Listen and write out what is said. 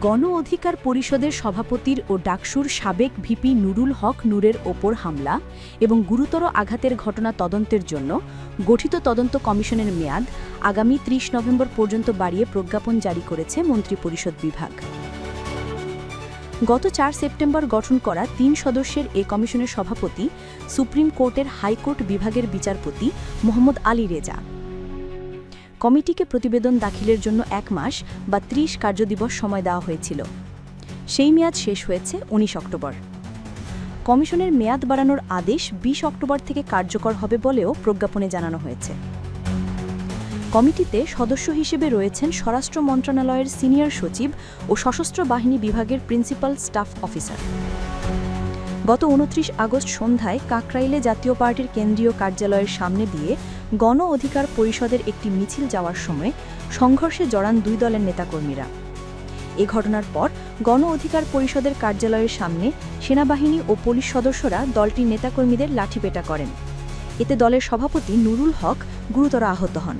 গণ অধিকার পরিষদের সভাপতির ও ডাকসুর সাবেক ভিপি নুরুল হক নূরের ওপর হামলা এবং গুরুতর আঘাতের ঘটনা তদন্তের জন্য গঠিত তদন্ত কমিশনের মেয়াদ আগামী ৩০ নভেম্বর পর্যন্ত বাড়িয়ে প্রজ্ঞাপন জারি করেছে মন্ত্রিপরিষদ বিভাগ। গত চার সেপ্টেম্বর গঠন করা তিন সদস্যের এ কমিশনের সভাপতি, সুপ্রিম কোর্টের হাইকোর্ট বিভাগের বিচারপতি মোহাম্মদ আলী রেজা। কমিটিকে প্রতিবেদন দাখিলের জন্য এক মাস বা ত্রিশ কার্যদিবস সময় দেওয়া হয়েছিল। সেই মেয়াদ শেষ হয়েছে ১৯ অক্টোবর। কমিশনের মেয়াদ বাড়ানোর আদেশ ২০ অক্টোবর থেকে কার্যকর হবে বলেও প্রজ্ঞাপনে জানানো হয়েছে। কমিটিতে সদস্য হিসেবে রয়েছেন স্বরাষ্ট্র মন্ত্রণালয়ের সিনিয়র সচিব ও সশস্ত্র বাহিনী বিভাগের প্রিন্সিপাল স্টাফ অফিসার। গত উনত্রিশ আগস্ট সন্ধ্যায় কাকরাইলে জাতীয় পার্টির কেন্দ্রীয় কার্যালয়ের সামনে দিয়ে গণ অধিকার পরিষদের একটি মিছিল যাওয়ার সময় সংঘর্ষে জড়ান দুই দলের নেতাকর্মীরা। এ ঘটনার পর গণ অধিকার পরিষদের কার্যালয়ের সামনে সেনাবাহিনী ও পুলিশ সদস্যরা দলটির নেতাকর্মীদের লাঠিপেটা করেন। এতে দলের সভাপতি নুরুল হক গুরুতর আহত হন।